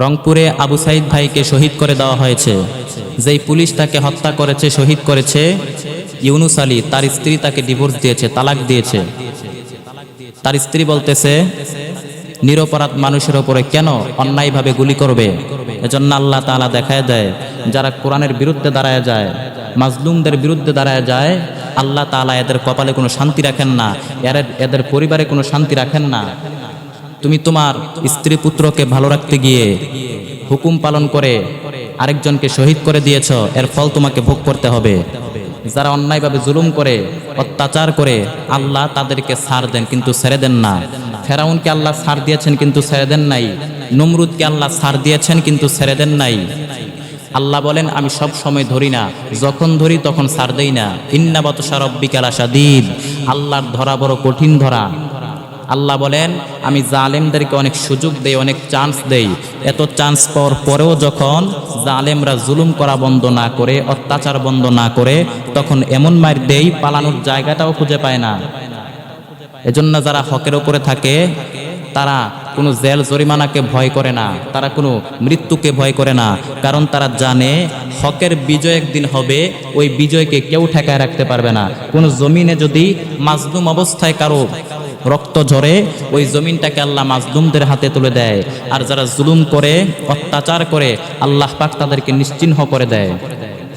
রংপুরে আবু সাইদ ভাইকে শহীদ করে দেওয়া হয়েছে। যেই পুলিশ তাকে হত্যা করেছে, শহীদ করেছে, ইউনুস আলী, তার স্ত্রী তাকে ডিভোর্স দিয়েছে, তালাক দিয়েছে। তার স্ত্রী বলতেছে, নিরপরাধ মানুষের ওপরে কেন অন্যায়ভাবে গুলি করবে? এজন্য আল্লাহ তাআলা দেখায় দেয়, যারা কোরআনের বিরুদ্ধে দাঁড়ায় যায়, মাজলুমদের বিরুদ্ধে দাঁড়ায় যায়, আল্লাহ তাআলা এদের কপালে কোনো শান্তি রাখেন না এদের পরিবারে কোনো শান্তি রাখেন না। তুমি তোমার স্ত্রী পুত্রকে ভালো রাখতে গিয়ে হুকুম পালন করে আরেকজনকে শহীদ করে দিয়েছ, এর ফল তোমাকে ভোগ করতে হবে। যারা অন্যায়ভাবে জুলুম করে, অত্যাচার করে, আল্লাহ তাদেরকে ছাড় দেন, কিন্তু ছেড়ে দেন না। ফেরাউনকে আল্লাহ ছাড় দিয়েছেন, কিন্তু ছেড়ে দেন নাই। নমরুদকে আল্লাহ ছাড় দিয়েছেন, কিন্তু ছেড়ে দেন নাই। আল্লাহ বলেন, আমি সব সময় ধরি না। যখন ধরি, তখন ছাড় দেই না। ইন্নাবত সারব্বিকাল আসাদিদ আল্লাহর ধরা বড় কঠিন ধরা। আল্লাহ বলেন, আমি জালেমদেরকে অনেক সুযোগ দেই, অনেক চান্স দেই। এত চান্স পাওয়ার পরেও যখন জালেমরা জুলুম করা বন্ধ না করে, অত্যাচার বন্ধ না করে, তখন এমন মায়ের দেই পালানোর জায়গাটাও খুঁজে পায় না। এজন্য যারা হকের ওপরে থাকে, তারা কোনো জেল জরিমানাকে ভয় করে না, তারা কোনো মৃত্যুকে ভয় করে না, কারণ তারা জানে হকের বিজয় একদিন হবে, ওই বিজয়কে কেউ ঠেকায় রাখতে পারবে না। কোনো জমিনে যদি মাজলুম অবস্থায় কারও রক্ত ঝরে ওই জমিনটাকে আল্লাহ মাজলুমদের হাতে তুলে দেয়। আর যারা জুলুম করে, অত্যাচার করে, আল্লাহ পাক তাদেরকে নিশ্চিহ্ন করে দেয়।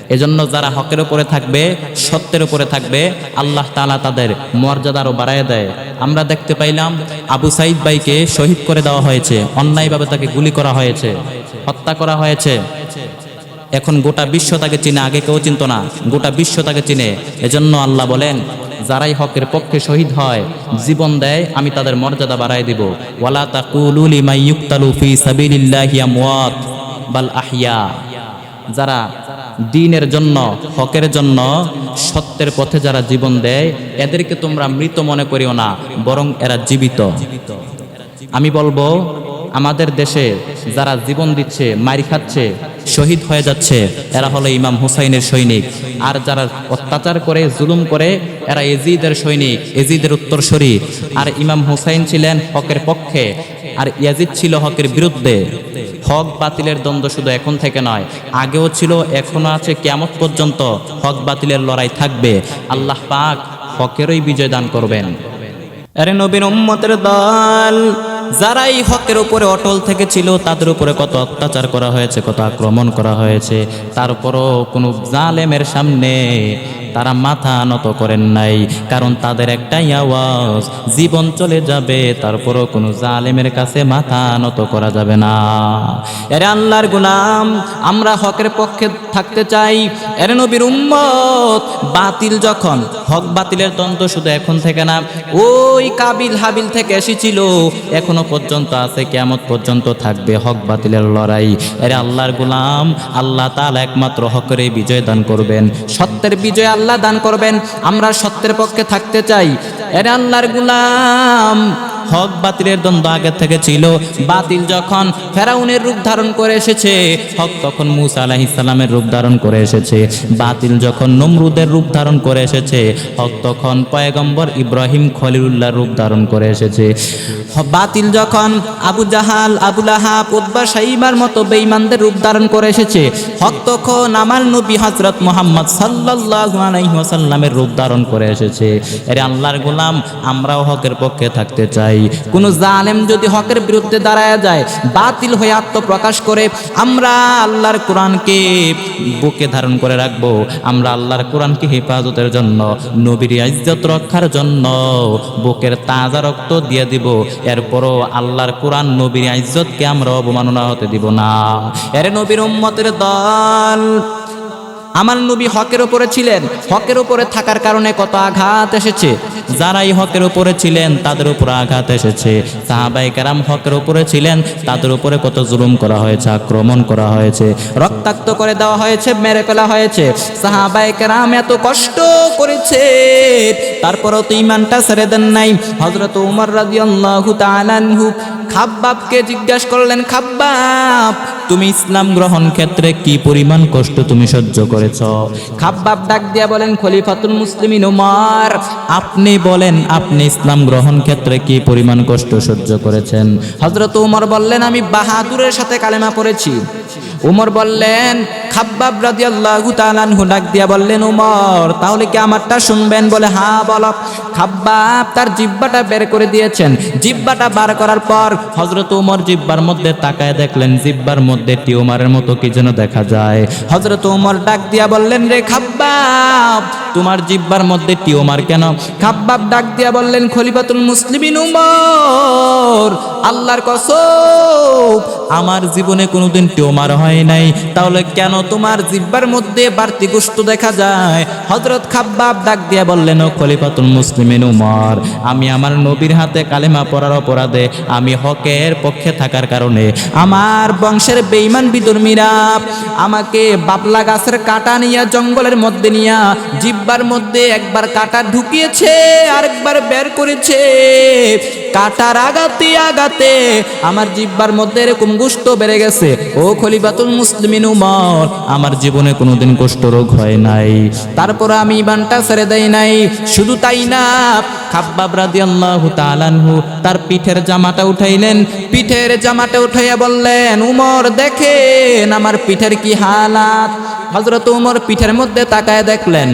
এজন্য যারা হকের উপরে থাকবে, সত্যের উপরে থাকবে, আল্লাহ তাআলা তাদের মর্যাদা আরও বাড়ায় দেয়। আমরা দেখতে পাইলাম আবু সাইদ ভাইকে শহীদ করে দেওয়া হয়েছে, অন্যায়ভাবে তাকে গুলি করা হয়েছে, হত্যা করা হয়েছে। এখন গোটা বিশ্ব তাকে চিনে, আগে কেউ চিনত না, গোটা বিশ্ব তাকে চিনে। এজন্য আল্লাহ বলেন যারাই হকের পক্ষে শহীদ হয়, জীবন দেয়, আমি তাদের মর্যাদা বাড়ায় দিব। ওয়ালা তাকুলু লিমাই ইউক্তালু ফি সাবিলিল্লাহি বাল আহইয়া। যারা দিনের জন্য, হকের জন্য, সত্যের পথে যারা জীবন দেয়, এদেরকে তোমরা মৃত মনে করিও না, বরং এরা জীবিত। আমি বলব, আমাদের দেশে যারা জীবন দিচ্ছে, মারি খাচ্ছে শহীদ হয়ে যাচ্ছে, এরা হলো ইমাম হুসাইনের সৈনিক। আর যারা অত্যাচার করে, জুলুম করে, এরা এজিদের সৈনিক এজিদের উত্তরসূরি। আর ইমাম হুসাইন ছিলেন হকের পক্ষে, আর ইয়াজিদ ছিল হকের বিরুদ্ধে। হক বাতিলের দ্বন্দ্ব শুধু এখন থেকে নয়, আগেও ছিল এখনও আছে কেমত পর্যন্ত হক বাতিলের লড়াই থাকবে। আল্লাহ পাক হকেরই বিজয় দান করবেন। আরে নবীর উম্মতের দল যারা এই হকের উপরে অটল থেকে ছিল তাদের উপরে কত অত্যাচার করা হয়েছে, কত আক্রমণ করা হয়েছে। তারপরও কোনো জালেমের সামনে তারা মাথা নত করেন নাই, কারণ তাদের একটাই আওয়াজ, জীবন চলে যাবে, তারপরও কোনো জালেমের কাছে মাথা নত করা যাবে না। এরে আল্লাহর গুলাম, আমরা হকের পক্ষে থাকতে চাই। এরে নবীর উম্মত, বাতিল যখন, হক বাতিলের দ্বন্দ্ব শুধু এখন থেকে না, ওই কাবিল হাবিল থেকে এসেছিল, এখনও পর্যন্ত আছে কেমত পর্যন্ত থাকবে হক বাতিলের লড়াই। এরে আল্লাহর গুলাম, আল্লাহ তাআলা একমাত্র হকের বিজয় দান করবেন। সত্যের বিজয় আল্লাহ দান করবেন আমরা সত্যের পক্ষে থাকতে চাই। এরে আল্লাহর গুলাম হক বাতিলের দ্বন্দ্ব আগে থেকে ছিল। বাতিল যখন ফেরাউনের রূপ ধারণ করে এসেছে, হক তখন মুসা আলাহিসাল্লামের রূপ ধারণ করে এসেছে। বাতিল যখন নমরুদের রূপ ধারণ করে এসেছে, হক তখন পয়গম্বর ইব্রাহিম খলিলুল্লাহর রূপ ধারণ করে এসেছে। বাতিল যখন আবু জাহাল আবুল আহাব উদ্বা সাইবার মতো বেঈমানদের রূপ ধারণ করে এসেছে, হক তখন আমার নবী হজরত মোহাম্মদ সাল্লাল্লাহু আলাইহি রূপ ধারণ করে এসেছে। এর আল্লাহর গোলাম, আমরাও হকের পক্ষে থাকতে চাই। কোন জালেম যদি হকের বিরুদ্ধে দাঁড়ায় যায়, বাতিল হয়ে আত্মপ্রকাশ করে, আমরা আল্লাহর কোরআনকে বুকে ধারণ করে রাখব। আমরা আল্লাহর কোরআনকে হেফাজতের জন্য, নবীর ইজ্জত রক্ষার জন্য বুকের তাজা রক্ত দিয়ে দিব। এরপরও আল্লাহর কোরআন নবীর ইজ্জতকে আমরা অবমাননা হতে দিব না। এর নবীর উম্মতের দল আমার নবী হকের ওপরে ছিলেন। হকের উপরে থাকার কারণে কত আঘাত এসেছে? যারাই হকের উপরে ছিলেন, তাদের উপরে আঘাত এসেছে। সাহাবাই কারাম হকের উপরে ছিলেন, তাদের উপরে কত জুলুম করা হয়েছে, আক্রমণ করা হয়েছে। রক্তাক্ত করে দেওয়া হয়েছে, মেরে ফেলা হয়েছে। সাহাবাই কারাম এত কষ্ট করেছে। তারপরেও তো ইমানটা ছেড়ে দেন নাই। হজরত উমর রাদিয়াল্লাহু তাআলা আনহু খাব্বাবকে জিজ্ঞাসা করলেন, খাব্বাব, তুমি ইসলাম গ্রহণ ক্ষেত্রে কি পরিমাণ কষ্ট তুমি সহ্য করেছ? খাব্বাব ডাক দিয়া বলেন, খলিফাতুল মুসলিমিন উমার, আপনি বলেন, আপনি ইসলাম গ্রহণ ক্ষেত্রে কি পরিমাণ কষ্ট সহ্য করেছেন? হজরত উমর বললেন, আমি বাহাদুরের সাথে কালেমা পড়েছি। উমর বললেন, খাব্বাব রাদিয়াল্লাহু তাআলাহু ডাক দিয়া বললেন, উমর, তাহলে কি আমারটা শুনবেন? বলে হ্যাঁ বলো। খাব্বাব তার জিব্বাটা বের করে দিয়েছেন। জিব্বাটা বার করার পর হযরত উমর জিব্বার মধ্যে তাকায় দেখলেন, জিব্বার মধ্যে টিউমারের মতো কি যেন দেখা যায়। হজরত উমর ডাক দিয়া বললেন, রে খাব্বাব তোমার জিব্বার মধ্যে টিউমার কেন? খাব্বাব ডাক দিয়া বললেন, খলিফাতুল মুসলিমিন উমর, আল্লাহর কসম, আমার জীবনে কোনোদিন টিউমার হয় নাই। তাহলে কেন তোমার জিব্বার মধ্যে বাড়তি গোস্ত দেখা যায়? হজরত খাব্বাব ডাক দিয়া বললেন, ও খলিফাতুল মুসলিমিন উমর, আমি আমার নবীর হাতে কালেমা পড়ার অপরাধে আমি হকের পক্ষে থাকার কারণে আমার বংশের বেইমান বিদর্মীরা আমাকে বাবলা গাছের কাটা নিয়া জঙ্গলের মধ্যে নিয়া জিব্বার মধ্যে একবার কাটা ঢুকিয়েছে, আরেকবার বের করেছে। কাটার আগাতে আগাতে আমার জিব্বার মধ্যে এরকম গোস্ত বেড়ে গেছে। ও খলিফাতুল মুসলিমিন উমর, আমার জীবনে কোনোদিন কুষ্ঠ রোগ হয় নাই। তারপর আমি ইমানটা ছেড়ে দেয় নাই, শুধু তাই না, খাব্বাব রাদিয়াল্লাহু তাআলাহু তার পিঠের জামাটা উঠাইলেন। পিঠের জামাটা উঠাইয়া বললেন, উমর, দেখেন আমার পিঠের কি হালাত? হযরত উমর পিঠের মধ্যে তাকায় দেখলেন।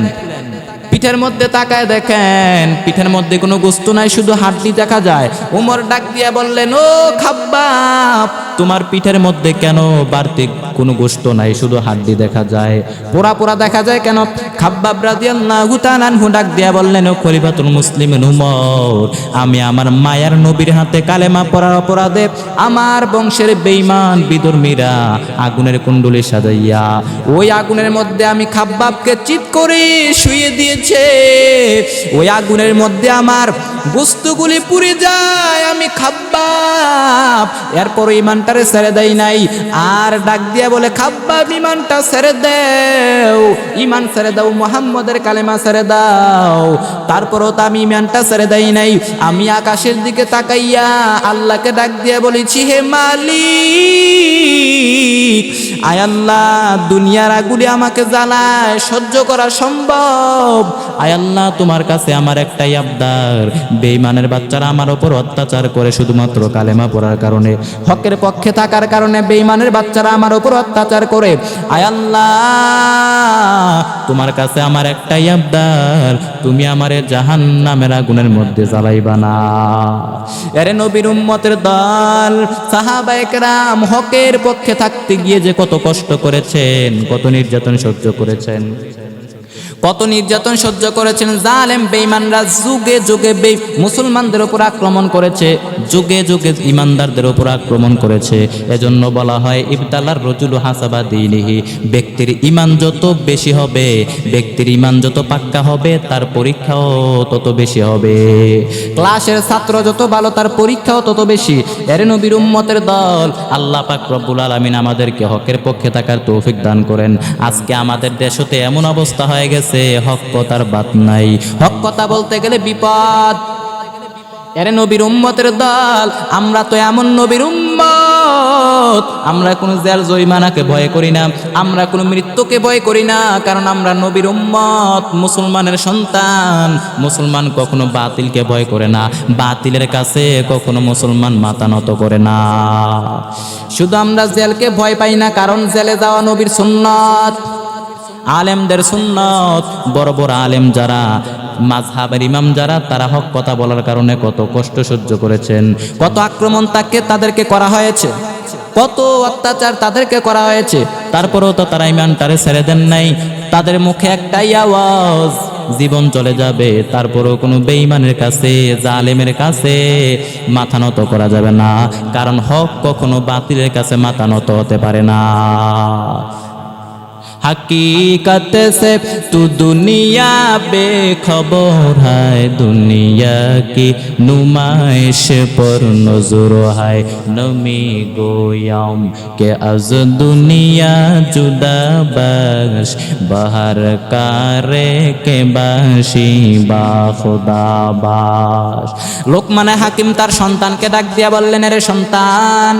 পিঠের মধ্যে তাকায় দেখেন, পিঠের মধ্যে কোনো গোস্ত নাই, শুধু হাড্ডি দেখা যায়। উমর ডাক দিয়া বললেন, ও খাব্বাব, তোমার পিঠের মধ্যে কেন বাড়তি কোনো গোস্ত নাই, শুধু হাড্ডি দেখা যায়? পোড়া পোড়া দেখা যায় কেন? খাব্বাব তাআলা আনহু ডাক দিয়া বললেন, ও খলিফাতুল মুসলিমিন উমর, আমি আমার মায়ার নবীর হাতে কালেমা পড়ার অপরাধে আমার বংশের বেঈমান বিদর্মীরা আগুনের কুণ্ডলি সাজাইয়া, ওই আগুনের মধ্যে আমি খাব্বাবকে চিৎ করে শুয়ে দিয়েছে। ওই আগুনের মধ্যে আমার বস্তুগুলি পুড়ে যায়, আমি খাব্বাব। এরপর ইমানটারে ছেড়ে দেয় নাই। আর ডাক দিয়া বলে, খাব্বাব, ইমানটা ছেড়ে দেও। ইমান ছেড়ে দাও, মোহাম্মদের কালেমা ছেড়ে দাও। তারপরও তো আমি ইমানটা ছেড়ে দেই নাই। আমি আকাশের দিকে তাকাইয়া আল্লাহকে ডাক দিয়া বলেছি, হে মালিক, আয় আল্লাহ, দুনিয়ার আগুলি আমাকে জ্বালায়, সহ্য করা সম্ভব। আয় আল্লাহ, তোমার কাছে আমার একটাই আবদার। বেইমানের বাচ্চারা আমার ওপর অত্যাচার করে শুধুমাত্র কালেমা পড়ার কারণে, হকের পক্ষে থাকার কারণে বেইমানের বাচ্চারা আমার ওপর অত্যাচার করে। আয় আল্লাহ, তোমার কাছে আমার একটাই আবদার, তুমি আমারে জাহান নামের আগুনের মধ্যে জ্বালাইবা না। এরে নবীর উম্মতের দল, সাহাবা একরাম, হকের পক্ষে থাকতে গিয়ে যে কত কষ্ট করেছেন, কত নির্যাতন সহ্য করেছেন। কত নির্যাতন সহ্য করেছেন জালেম বেইমানরা যুগে যুগে বে মুসলমানদের উপর আক্রমণ করেছে। যুগে যুগে ইমানদারদের উপর আক্রমণ করেছে। এজন্য বলা হয়, ইবতালার রজুল হাসাবা দিনিহি। ব্যক্তির ইমান যত বেশি হবে, ব্যক্তির ইমান যত পাক্কা হবে, তার পরীক্ষাও তত বেশি হবে। ক্লাসের ছাত্র যত ভালো, তার পরীক্ষাও তত বেশি। এর নবীর উম্মতের দল, আল্লাহ পাক রব্বুল আলামিন আমাদেরকে হকের পক্ষে থাকার তৌফিক দান করেন। আজকে আমাদের দেশতে এমন অবস্থা হয়ে গেছে, হক কথার বাত নাই। হক কথা বলতে গেলে বিপদ এরে নবীর উম্মতের দল, আমরা তো এমন নবীর উম্মত। আমরা কোনো জেল জরিমানাকে ভয় করি না, আমরা কোনো মৃত্যুকে ভয় করি না, কারণ আমরা নবীর উম্মত, মুসলমানের সন্তান। মুসলমান কখনো বাতিলকে ভয় করে না, বাতিলের কাছে কখনো মুসলমান মাথা নত করে না। শুধু আমরা জেলকে ভয় পাই না, কারণ জেলে যাওয়া নবীর সুন্নত। আলেমদের সুন্নত। বড় বড় আলেম যারা মাঝহাবের ইমাম যারা, তারা হক কথা বলার কারণে কত কষ্ট সহ্য করেছেন। কত আক্রমণ তাকে, তাদেরকে করা হয়েছে। কত অত্যাচার তাদেরকে করা হয়েছে। তারপরেও তো তারা ইমানটারে ছেড়ে দেন নাই। তাদের মুখে একটাই আওয়াজ, জীবন চলে যাবে। তারপরেও কোনো বেঈমানের কাছে, জালেমের কাছে মাথা নত করা যাবে না। কারণ হক কখনো বাতিলের কাছে মাথা নত হতে পারে না। हकीकत से तू दुनिया बेखबर है दुनिया की नुमाइश पर नजर है नमी गोयाम के अज दुनिया जुदा बश बाहर कारे के বাসি বা খোদা বাস লোকমানে হাকিম তার সন্তানকে ডাক দিয়া বললেন রে সন্তান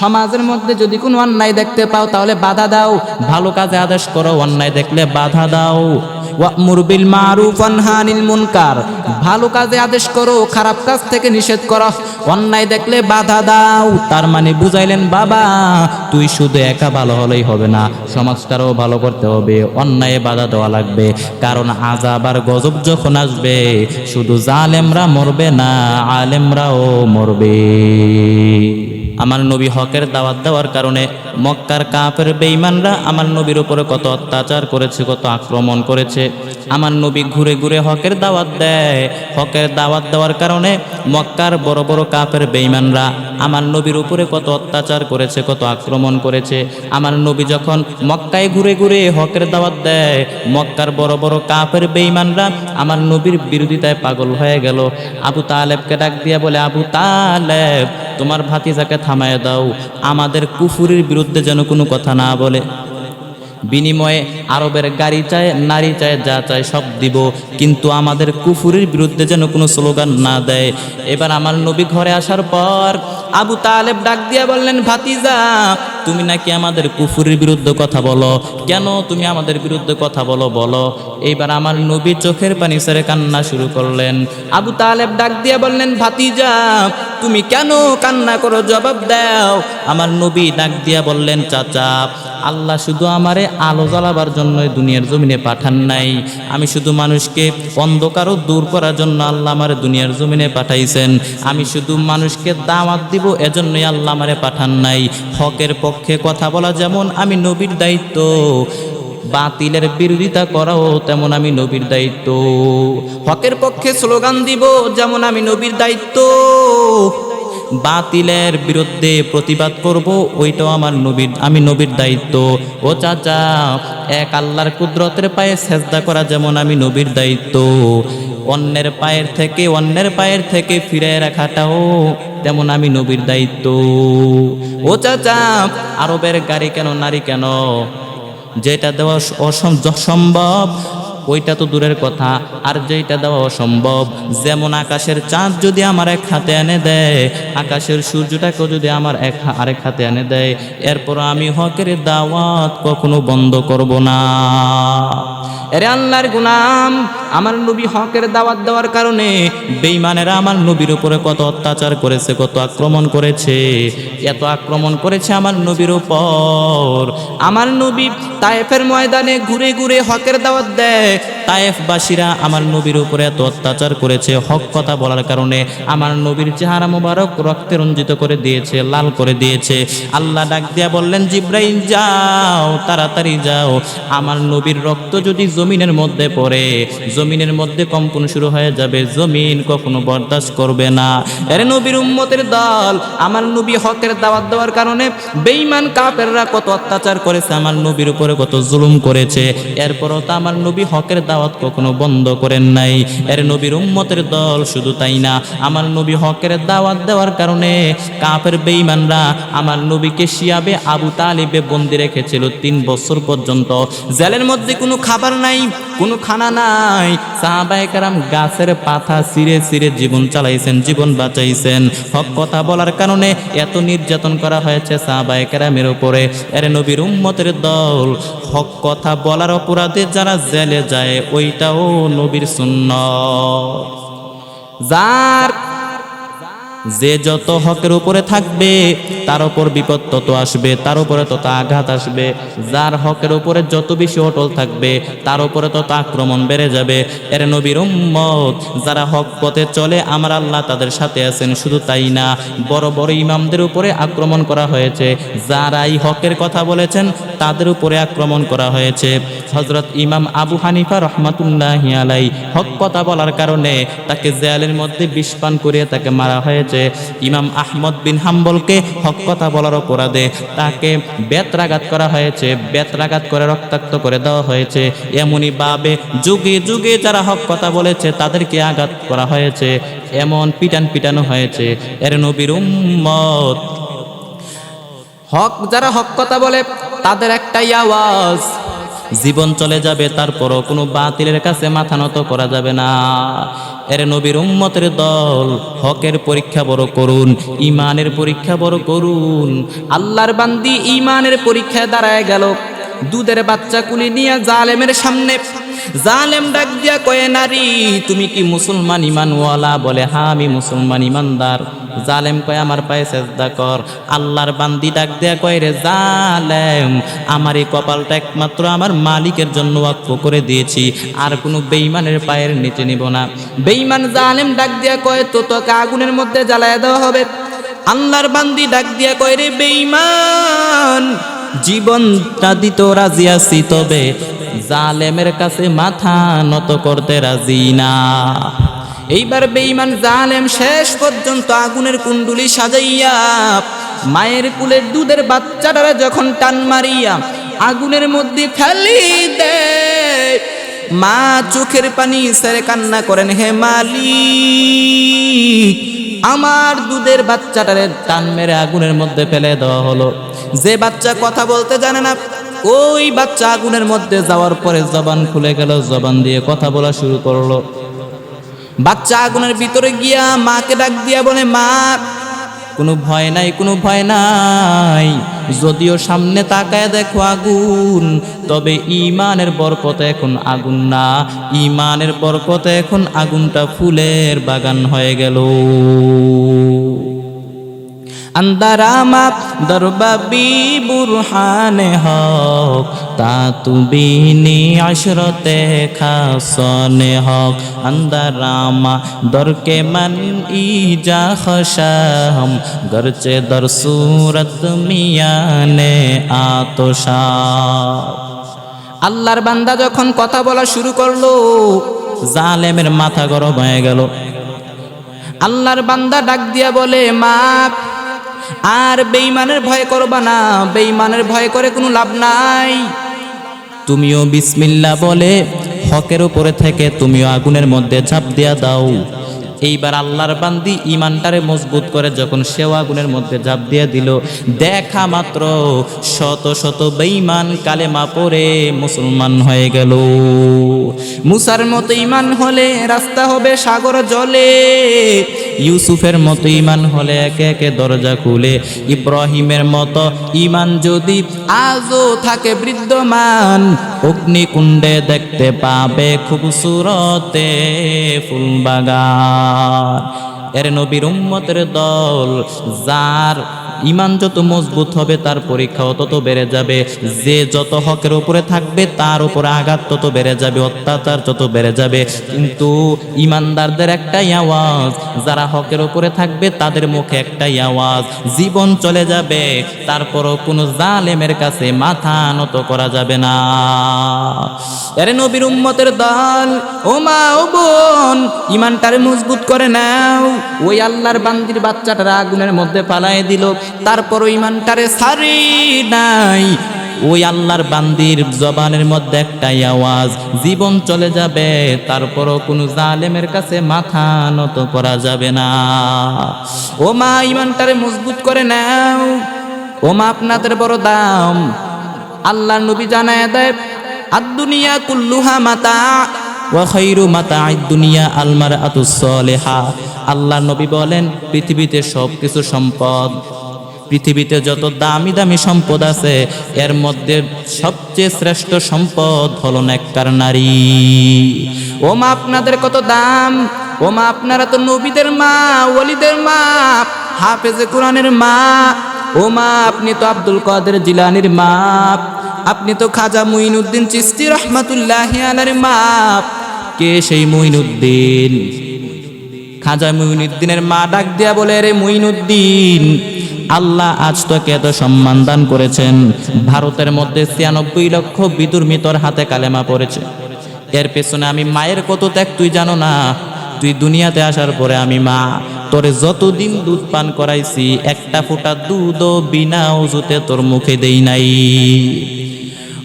সমাজের মধ্যে যদি কোনো অন্যায় দেখতে পাও, তাহলে বাধা দাও। ভালো কাজে আদেশ করো, অন্যায় দেখলে বাধা দাও। ওয়ামুর বিল মারুফ মুনকার। ভালো কাজে আদেশ করো, খারাপ কাজ থেকে নিষেধ করো। অন্যায় দেখলে বাধা দাও। তার মানে বুঝাইলেন, বাবা, তুই শুধু একা ভালো হলেই হবে না, সমাজটারও ভালো করতে হবে। অন্যায়ে বাধা দেওয়া লাগবে। কারণ আজাব আর গজব যখন আসবে, শুধু জালেমরা মরবে না, আলেমরাও মরবে। আমার নবী হকের দাওয়াত দেওয়ার কারণে মক্কার কাপের বেঈমানরা আমার নবীর উপরে কত অত্যাচার করেছে, কত আক্রমণ করেছে। আমার নবী ঘুরে ঘুরে হকের দাওয়াত দেয়। হকের দাওয়াত দেওয়ার কারণে মক্কার বড় বড় কাপের বেঈমানরা আমার নবীর উপরে কত অত্যাচার করেছে, কত আক্রমণ করেছে। আমার নবী যখন মক্কায় ঘুরে ঘুরে হকের দাওয়াত দেয়, মক্কার বড় বড় কাপের বেঈমানরা আমার নবীর বিরোধিতায় পাগল হয়ে গেল। আবু তালেবকে ডাক দিয়া বলে, আবু তালেব তোমার ভাতিজাকে থামায় দাও। আমাদের কুফুরির বিরুদ্ধে যেন কোনো কথা না বলে। বিনিময়ে আরবের গাড়ি চায়, নারী চায়, যা চায় সব দিব। কিন্তু আমাদের কুফুরির বিরুদ্ধে যেন কোনো স্লোগান না দেয়। এবার আমার নবী ঘরে আসার পর আবু তালেব ডাক দিয়া বললেন, ভাতিজা, তুমি নাকি আমাদের কুফুরির বিরুদ্ধে কথা বলো? কেন তুমি আমাদের বিরুদ্ধে কথা বলো বলো। এইবার আমার নবী চোখের পানি সেরে কান্না শুরু করলেন। আবু তালেব ডাক দিয়া বললেন, ভাতিজা, তুমি কেন কান্না করো? জবাব দাও। আমার নবী ডাক দিয়া বললেন, চাচা, আল্লাহ শুধু আমারে আলো জ্বালাবার জন্য দুনিয়ার জমিনে পাঠান নাই। আমি শুধু মানুষকে অন্ধকারও দূর করার জন্য আল্লাহ আমারে দুনিয়ার জমিনে পাঠাইছেন। আমি শুধু মানুষকে দাওয়াত দিব, এজন্যই আল্লাহ আমারে পাঠান নাই। হকের পক্ষে কথা বলা যেমন আমি নবীর দায়িত্ব, বাতিলের বিরোধিতা করাও তেমন আমি নবীর দায়িত্ব। হকের পক্ষে স্লোগান দিব যেমন আমি নবীর দায়িত্ব। বাতিলের বিরুদ্ধে প্রতিবাদ করব, ওইটাও আমার নবীর, আমি নবীর দায়িত্ব। ও চাচা, এক আল্লাহর কুদরতের পায়ে সেজদা করা যেমন আমি নবীর দায়িত্ব। অন্যের পায়ের থেকে, অন্যের পায়ের থেকে ফিরে রাখাটাও তেমন আমি নবীর দায়িত্ব। ও চাচা, আরবের গাড়ি কেন, নারী কেন? যেটা দেওয়া অসম সম্ভব ওইটা তো দূরের কথা। আর যেটা দেওয়া অসম্ভব, যেমন আকাশের চাঁদ যদি আমার এক হাতে এনে দেয়, আকাশের সূর্যটাকেও যদি আমার এক আরেক হাতে এনে দেয়, এরপর আমি হকের দাওয়াত কখনো বন্ধ করব না। এর আল্লাহর গুনাম আমার নবী হকের দাওয়াত দেওয়ার কারণে বেইমানেরা আমার নবীর উপরে কত অত্যাচার করেছে, কত আক্রমণ করেছে, এত আক্রমণ করেছে আমার নবীর উপর। আমার নবী তায়েফের ময়দানে ঘুরে ঘুরে হকের দাওয়াত দেয় তায়েফবাসীরা আমার নবীর উপরে এত অত্যাচার করেছে, হক কথা বলার কারণে আমার নবীর চেহারা মোবারক রক্তে রঞ্জিত করে দিয়েছে, লাল করে দিয়েছে। আল্লাহ ডাক দিয়া বললেন, জিব্রাইল, যাও, তাড়াতাড়ি যাও। আমার নবীর রক্ত যদি জমিনের মধ্যে পড়ে, জমিনের মধ্যে কম্পন শুরু হয়ে যাবে, জমিন কখনো বরদাস্ত করবে না। এরে নবীর উম্মতের দল, আমার নবী হকের দাওয়াত দেওয়ার কারণে বেঈমান কাফেররা কত অত্যাচার করেছে, আমার নবীর উপরে কত জুলুম করেছে। এরপরও তো আমার নবী হকের দাওয়াত কখনো বন্ধ করেন নাই। এর নবীর উম্মতের দল শুধু তাই না, আমার নবী হকের দাওয়াত দেওয়ার কারণে কাফের বেঈমানরা আমার নবীকে শিয়াবে আবু তালিবে বন্দি রেখেছিল তিন বছর পর্যন্ত। জেলের মধ্যে কোনো খাবার নাই, কোনো খানা নাই। সাহাবায়ে কারাম গাছের পাতা ছিঁড়ে ছিঁড়ে জীবন চালাইছেন, জীবন বাঁচাইছেন। হক কথা বলার কারণে এত নির্যাতন করা হয়েছে সাহাবায়ে কারামের উপরে। এর নবীর উম্মতের দল হক কথা বলার অপরাধে যারা জেলে যায় ওইটাও নবীর সুন্নত। যার যে যত হকের উপরে থাকবে, তার উপর বিপদ তত আসবে, তার উপরে তত আঘাত আসবে। যার হকের উপরে যত বেশি অটল থাকবে, তার উপরে তত আক্রমণ বেড়ে যাবে। এর নবীর উম্মত, যারা হক পথে চলে, আমার আল্লাহ তাদের সাথে আছেন, শুধু তাই না, বড় বড় ইমামদের উপরে আক্রমণ করা হয়েছে। যারা এই হকের কথা বলেছেন, তাদের উপরে আক্রমণ করা হয়েছে। হজরত ইমাম আবু হানিফা রহমাতুল্লাহ আলাই হক কথা বলার কারণে তাকে জেলের মধ্যে বিষ পান করিয়ে তাকে মারা হয়েছে। ইমাম আহমদ বিন হাম্বলকে হক কথা বলার অপরাধে তাকে বেত্রাঘাত করা হয়েছে, বেত্রাঘাত করে রক্তাক্ত করে দেওয়া হয়েছে। এমনই ভাবে যুগে যুগে যারা হক কথা বলেছে, তাদেরকে আঘাত করা হয়েছে। এমন পিটান পিটানো হয়েছে। এর নবীর উম্মত। হক, যারা হক কথা বলে, তাদের একটাই আওয়াজ। জীবন চলে যাবে, তারপরও কোনো বাতিলের কাছে মাথা নত করা যাবে না। এর নবীর উম্মতের দল হকের পরীক্ষা বড় করুন ইমানের পরীক্ষা বড় করুন। আল্লাহর বান্দি ইমানের পরীক্ষায় দাঁড়ায় গেল। দুধের বাচ্চা কুলি নিয়ে জালেমের সামনে। জালেম ডাক দিয়া কয়ে, নারী, তুমি কি মুসলমান ইমানওয়ালা? বলে হ্যাঁ আমি মুসলমান ইমানদার। জালেম কয়, আমার পায়ে সেজদা কর। আল্লাহর বান্দি ডাক দিয়া কয়, রে জালেম, আমার এই কপালটা একমাত্র আমার মালিকের জন্য ওয়াক্ফ করে দিয়েছি। আর কোনো বেইমানের পায়ের নিচে নিব না। বেইমান জালেম ডাক দিয়া কয়, তো তোকে আগুনের মধ্যে জ্বালায় দেওয়া হবে। আল্লাহর বান্দি ডাক দিয়া কয়, রে বেইমান জীবনটা দিত রাজি আছি তবে জালেমের কাছে মাথা নত করতে রাজি না। এইবার বেঈমান জালেম শেষ পর্যন্ত আগুনের কুণ্ডুলি সাজাইয়া মায়ের কুলের দুধের বাচ্চাটারা যখন টান মারিয়া আগুনের মধ্যে ফেলি দেয় মা চোখের পানি সেরে কান্না করেন, হে মালিক আমার দুধের বাচ্চাটারে টান মেরে আগুনের মধ্যে ফেলে দেওয়া হলো। যে বাচ্চা কথা বলতে জানে না, ওই বাচ্চা আগুনের মধ্যে যাওয়ার পরে জবান খুলে গেল, জবান দিয়ে কথা বলা শুরু করল। বাচ্চা আগুনের ভিতরে গিয়া মাকে ডাক দিয়া বলে, মা কোনো ভয় নাই, কোনো ভয় নাই। যদিও সামনে তাকায় দেখো আগুন, তবে ইমানের বরকতে এখন আগুন না। ইমানের বরকতে এখন আগুনটা ফুলের বাগান হয়ে গেল। আন্দারামা দরবাবি বুরহানে হক, তা তুবিনি আশরতে খাসনে হক। আন্দারামা দরকে মন ইজা খশাম গরচে দর সুরত মিয়ানে আতশা। আল্লাহর বান্দা যখন কথা বলা শুরু করল, জালেমের মাথা গরম হয়ে গেল। আল্লাহর বান্দা ডাক দিয়া বলে মা আর বেইমানের ভয় করবা না। বেইমানের ভয় করে কোনো লাভ নাই। তুমিও বিসমিল্লা বলে, হকের উপরে থেকে তুমিও আগুনের মধ্যে ঝাঁপ দিয়া দাও। এইবার আল্লাহর বান্দি ইমানটারে মজবুত করে যখন সেওয়া গুণের মধ্যে ঝাঁপ দিয়ে দিল, দেখা মাত্র শত শত বেঈমান কালেমা পড়ে মুসলমান হয়ে গেল। মুসার মতো ইমান হলে রাস্তা হবে সাগর জলে, ইউসুফের মতো ইমান হলে একে একে দরজা খুলে, ইব্রাহিমের মতো ইমান যদি আজও থাকে বৃদ্ধমান অগ্নিকুণ্ডে দেখতে পাবে খুব সুরতে ফুলবাগান। ইমান এর নবীর উম্মতের দল, যার ইমান যত মজবুত হবে, তার পরীক্ষাও তত বেড়ে যাবে। যে যত হকের উপরে থাকবে, তার উপরে আঘাত তত বেড়ে যাবে, অত্যাচার যত বেড়ে যাবে। কিন্তু ইমানদারদের একটাই আওয়াজ, যারা হকের উপরে থাকবে, তাদের মুখে একটাই আওয়াজ, জীবন চলে যাবে। তারপরও কোনো জালেমের কাছে মাথা নত করা যাবে না। আরে নবীর উম্মতের দল ও মা ও বোন, ইমানটারে মজবুত করে নাও। ওই আল্লাহর বান্দির বাচ্চাটারা আগুনের মধ্যে পালায় দিল। তারপরও ইমানটারে সারি নাই। ওই আল্লাহর বান্দির জবানের মধ্যে একটাই আওয়াজ, জীবন চলে যাবে, তারপরও কোনো জালেমের কাছে মাথা নত করা যাবে না। ও মা, ইমানটারে মজবুত করে নাও। ও মা, আপনাদের বড় দাম। আল্লাহ নবী জানায় দেয় আদুনিয়া কুল্লুহা মাতা মাতা'আদ দুনিয়া আল মারআতুস সালিহা। আল্লাহ নবী বলেন, পৃথিবীতে সব কিছু সম্পদ। পৃথিবীতে যত দামি দামি সম্পদ আছে, এর মধ্যে সবচেয়ে শ্রেষ্ঠ সম্পদ হলো নেককার নারী। ও মা আপনাদের কত দাম? ও মা আপনারা তো নবীদের মা, ওলিদের মা, হাফেজে কোরআনের মা। ও মা আপনি তো আব্দুল কাদের জিলানির মা। আপনি তো খাজা মুইনুদ্দিন চিস্তি রহমাতুল্লাহ আলার মা। কে সেই মুইনুদ্দিন খাজা মুইনুদ্দিনের মা ডাক দিয়া বলে, রে মুইনুদ্দিন আল্লাহ আজ তোকে এত সম্মান দান করেছেন। ভারতের মধ্যে ছিয়ানব্বই লক্ষ বিদুর মিতর হাতে কালেমা পড়েছে। এর পেছনে আমি মায়ের কত ত্যাগ, তুই জানো না। তুই দুনিয়াতে আসার পরে আমি মা। তোরে যতদিন দুধ পান করাইছি, একটা ফোঁটা দুধও বিনা উজুতে তোর মুখে দেই নাই।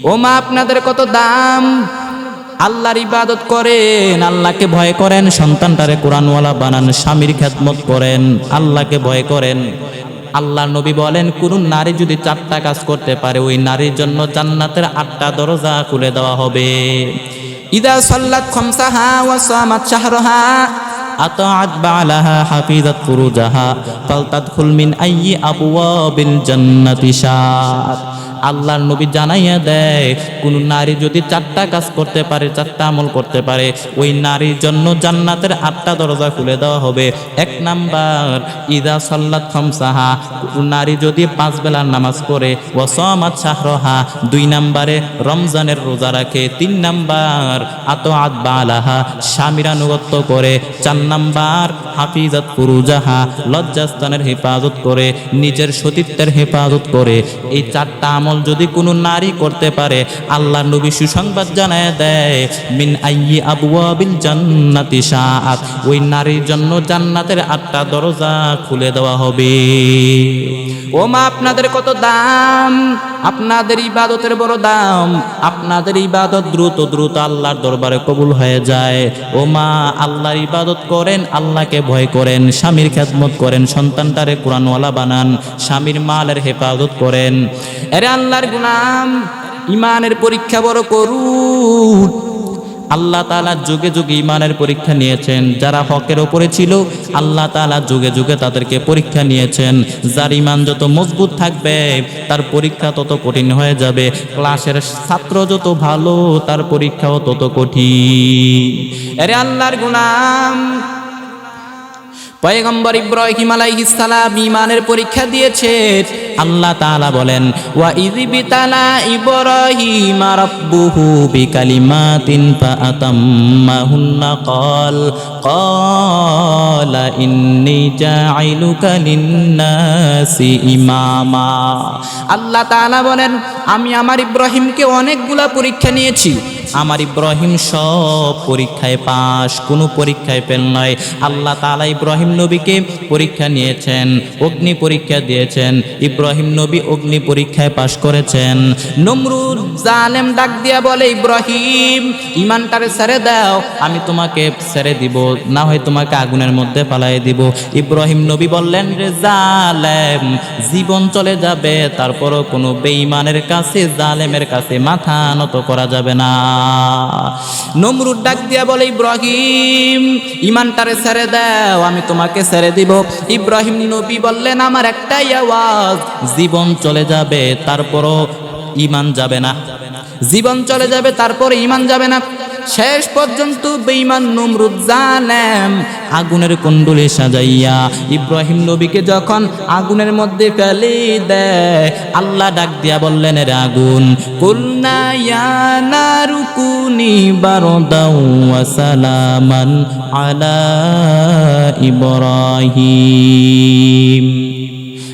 ও মা, আপনাদের কত দাম? আল্লাহর ইবাদত করেন, আল্লাহকে ভয় করেন, সন্তানটারে কোরআনওয়ালা বানান, স্বামীর খেদমত করেন, আল্লাহকে ভয় করেন। আল্লাহ নবী বলেন, কোন নারী যদি চারটা কাজ করতে পারে, ওই নারীর জন্য জান্নাতের আটটা দরজা খুলে দেওয়া হবে। ইদা সাল্লাত খমসাহা ওয়া সামাত শাহরহা, আতাআত বালাহা হাফিজাত ফুরুজাহা ফালতাদখুল মিন আইয়ি আবওয়াবিল জান্নাতি শাআত আল্লাহর নবী জানাইয়া দেয়, কোন নারী যদি চারটা কাজ করতে পারে, চারটা আমল করতে পারে, ওই নারীর জন্য জান্নাতের আটটা দরজা খুলে দেওয়া হবে। এক নাম্বার, ইদা সাল্লাত খামসাহা নারী যদি পাঁচ বেলার নামাজ পড়ে, ওয়াসামাত শাহরহা, দুই নাম্বারে রমজানের রোজা রাখে, তিন নাম্বার আতআত বালাহা, স্বামীর আনুগত্য করে, চার নাম্বার, হাফিজাত ফুরুজাহা, লজ্জাস্থানের হেফাজত করে, নিজের সতীত্বের হেফাজত করে, এই চারটা আমল যদি কোনো নারী করতে পারে, আল্লাহ নবী সুসংবাদ জানায় দেয়, মিন আইয়ি আবওয়াবিল জান্নাতি সাআত ওই নারীর জন্য জান্নাতের আটটা দরজা খুলে দেওয়া হবে। ও মা আপনাদের কত দাম? আপনাদের ইবাদতের বড় দাম, আপনাদের ইবাদত দ্রুত দ্রুত আল্লাহর দরবারে কবুল হয়ে যায়। ও মা, আল্লাহর ইবাদত করেন, আল্লাহকে ভয় করেন, স্বামীর খেদমত করেন, সন্তানটারে কোরআনওয়ালা বানান, স্বামীর মালের হেফাজত করেন। এরে আল্লাহর গুনাম ইমানের পরীক্ষা বড় করুন। আল্লাহ তালা যুগে যুগে ইমানের পরীক্ষা নিয়েছেন। যারা হকের ওপরে ছিল, আল্লাহ তালা যুগে যুগে তাদেরকে পরীক্ষা নিয়েছেন। যার ইমান যত মজবুত থাকবে, তার পরীক্ষা তত কঠিন হয়ে যাবে। ক্লাসের ছাত্র যত ভালো, তার পরীক্ষাও তত কঠিন। আরে আল্লাহর গুনাম পয়গম্বর ইব্রাহিম আলাইহিস সালাম ইমানের পরীক্ষা দিয়েছে। আল্লাহ তাআলা বলেন, ওয়া ইযবিতালা ইব্রাহিম রাব্বুহু বিকালিমাতিন ফাআতাম্মাহুন্না। ক্বাল ক্বালা ইন্নী জাইলুকা লিন্নাসি ইমামা। আল্লাহ তাআলা বলেন, আমি আমার ইব্রাহিমকে অনেকগুলা পরীক্ষা নিয়েছি। আমার ইব্রাহিম সব পরীক্ষায় পাশ, কোনো পরীক্ষায় ফেল নয় আল্লাহ তাআলা ইব্রাহিম নবীকে পরীক্ষা নিয়েছেন, অগ্নি পরীক্ষা দিয়েছেন, ইব্রাহিম নবী অগ্নি পরীক্ষায় পাশ করেছেন। নমরুদ জালেম ডাক দিয়া বলে, ইব্রাহিম ইমানটারে ছেড়ে দাও, আমি তোমাকে ছেড়ে দিব, না হয় তোমাকে আগুনের মধ্যে পালাই দিব। ইব্রাহিম নবী বললেন, রে জালেম, জীবন চলে যাবে, তারপরও কোনো বেঈমানের কাছে, জালেমের কাছে মাথা নত করা যাবে না। নমরুদ ডাক দিয়া বলে, ইব্রাহিম, ইমানটারে ছেড়ে দাও, আমি তোমাকে ছেড়ে দিব। ইব্রাহিম নবী বললেন, আমার একটাই আওয়াজ, জীবন চলে যাবে, তারপরও ইমান যাবে না। জীবন চলে যাবে তারপর ইমান যাবে না। শেষ পর্যন্ত বেঈমান নমরুদ জালেম আগুনের কুণ্ডলে সাজাইয়া ইব্রাহিম নবীকে যখন আগুনের মধ্যে ফেলে দেয়, আল্লাহ ডাক দিয়া বললেন, এর আগুন, কুলনা ইয়া নারুকুনি সালামান আলা ইব্রাহিম।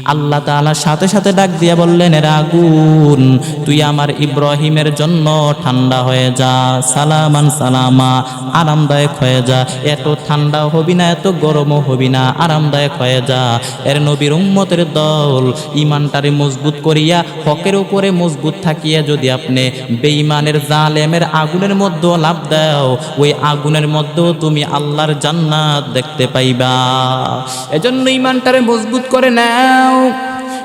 আল্লাহ তাআলা সাথে সাথে ডাক দিয়া বললেন, এর আগুন, তুই আমার ইব্রাহিমের জন্য ঠান্ডা হয়ে যা, সালামান সালামা, আরামদায়ক হয়ে যা। এত ঠান্ডা হবি না, এত গরমও হবি না, আরামদায়ক হয়ে যা। এর নবীর উম্মতের দল ইমানটারে মজবুত করিয়া, হকের উপরে মজবুত থাকিয়া যদি আপনি বেঈমানের জালেমের আগুনের মধ্যেও লাভ দাও, ওই আগুনের মধ্যেও তুমি আল্লাহর জান্নাত দেখতে পাইবা। এজন্য ইমানটারে মজবুত করে নাও।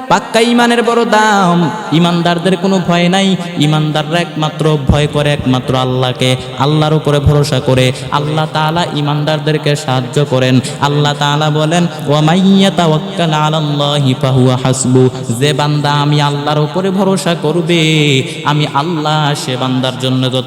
পাক্কা ইমানের বড় দাম। ইমানদারদের কোনো ভয় নাই। ইমানদাররা একমাত্র ভয় করে একমাত্র আল্লাহকে। আল্লাহর উপরে ভরসা করে। আল্লাহ তাআলা ইমানদারদেরকে সাহায্য করেন। আল্লাহ তাআলা বলেন হাসবু। যে বান্দা আমি আল্লাহর উপরে ভরসা করবে, আমি আল্লাহ সে বান্দার জন্য যত